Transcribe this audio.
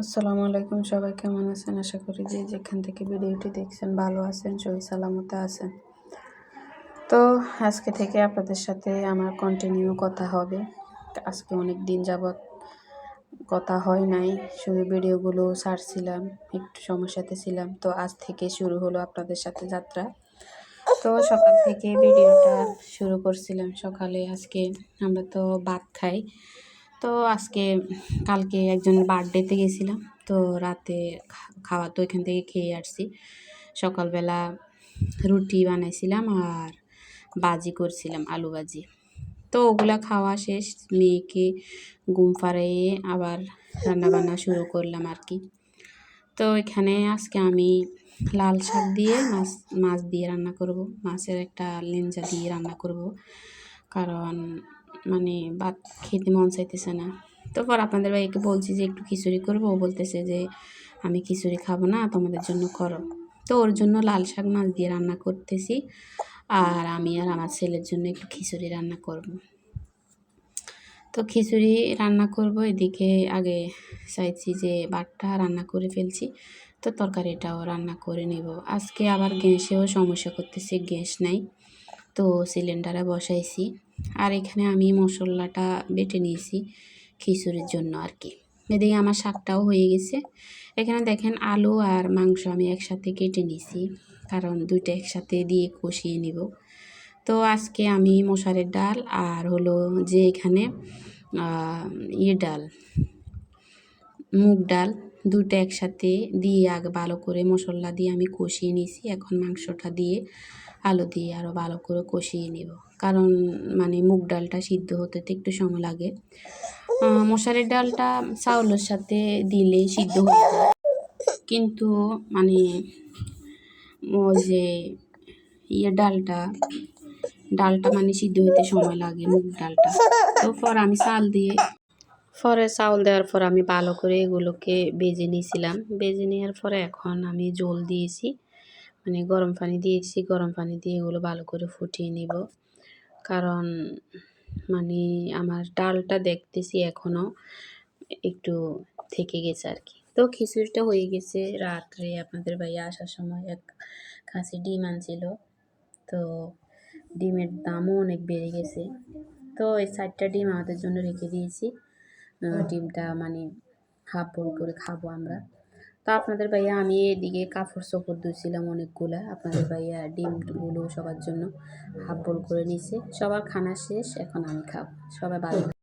আসসালামু আলাইকুম, সবাই কেমন আছেন? আশা করি যে যেখান থেকে ভিডিওটি দেখছেন ভালো আছেন, সহি সালামতে আছেন। তো আজকে থেকে আপনাদের সাথে আমার কন্টিনিউ কথা হবে। আজকে অনেক দিন যাবৎ কথা হয় নাই, শুধু ভিডিওগুলো ছাড়ছিলাম, একটু সমস্যাতে ছিলাম। তো আজ থেকে শুরু হলো আপনাদের সাথে যাত্রা। তো সকাল থেকে ভিডিওটা শুরু করছিলাম। সকালে আজকে আমরা তো ভাত খাই। তো আজকে, কালকে একজনের বার্থডেতে গেছিলাম। তো রাতে খাওয়া তো এখান থেকে খেয়ে আসছি। সকালবেলা রুটি বানাইছিলাম আর বাজি করছিলাম, আলু বাজি। তো ওগুলা খাওয়া শেষ, মেয়েকে ঘুম ফারাইয়ে আবার রান্নাবান্না শুরু করলাম আর কি। তো এখানে আজকে আমি লাল শাক দিয়ে মাছ মাছ দিয়ে রান্না করব। মাছের একটা লেঞ্জা দিয়ে রান্না করব। কারণ মানে ভাত খেতে মন চাইতেছে না। তারপর আপনাদের ভাইকে বলছি যে, একটু খিচুড়ি করব। ও বলতেছে যে, আমি খিচুড়ি খাব না, তোমাদের জন্য করো। তো ওর জন্য লাল শাক মাছ দিয়ে রান্না করতেছি। আর আমি আর আমার ছেলের জন্য একটু খিচুড়ি রান্না করব। তো খিচুড়ি রান্না করব। এদিকে আগে চাইছি যে, ভাতটা রান্না করে ফেলছি। তো তরকারিটাও রান্না করে নেব। আজকে আবার গ্যাসেও সমস্যা করতেছে, গ্যাস নাই। তো সিলিন্ডারে বসাইছি। আর এখানে আমি মশলাটা বেটে নিয়েছি খিচুড়ির জন্য আর কি। এদিকে আমার শাকটাও হয়ে গেছে। এখানে দেখেন আলু আর মাংস আমি একসাথে কেটে নিয়েছি, কারণ দুইটা একসাথে দিয়ে কষিয়ে নিব। তো আজকে আমি মশারের ডাল আর হলো যে এখানে ইয়ে ডাল, মুগ ডাল দুটো একসাথে দিয়ে আগে ভালো করে মশলা দিয়ে আমি কষিয়ে নিয়েছি। এখন মাংসটা দিয়ে আলু দিয়ে আরও ভালো করে কষিয়ে নেব। কারণ মানে মুগ ডালটা সিদ্ধ হতে তো একটু সময় লাগে। মশারির ডালটা চাউলের সাথে দিলে সিদ্ধ হয়ে যায়। কিন্তু মানে যে ইয়ে ডালটা ডালটা মানে সিদ্ধ হইতে সময় লাগে মুগ ডালটা। তো পর আমি চাল দিয়ে পরে চাউল দেওয়ার পর আমি ভালো করে এগুলোকে বেজে নিয়েছিলাম। বেজে নেওয়ার পরে এখন আমি জল দিয়েছি মানে গরম পানি দিয়েছি। গরম পানি দিয়ে এগুলো ভালো করে ফুটিয়ে নিব। কারণ মানে আমার ডালটা দেখতেছি এখনও একটু থেকে গেছে আর কি তো খিচুড়িটা হয়ে গেছে রাত্রে আপনাদের ভাইয়া আসার সময়। এক খাসি ডিম আনছিল। তো ডিমের দামও অনেক বেড়ে গেছে। তো এই চারটা ডিম আমাদের জন্য রেখে দিয়েছি। ডিমটা মানে হাফ বোল করে খাব আমরা। তো আপনাদের ভাইয়া আমি এদিকে কাপড় চোপড় ধুয়েছিলাম অনেকগুলা। আপনাদের ভাইয়া ডিমগুলো সবার জন্য হাফ বোল করে নিছে। সবার খানা শেষ এখন আমি খাব। সবাই ভালো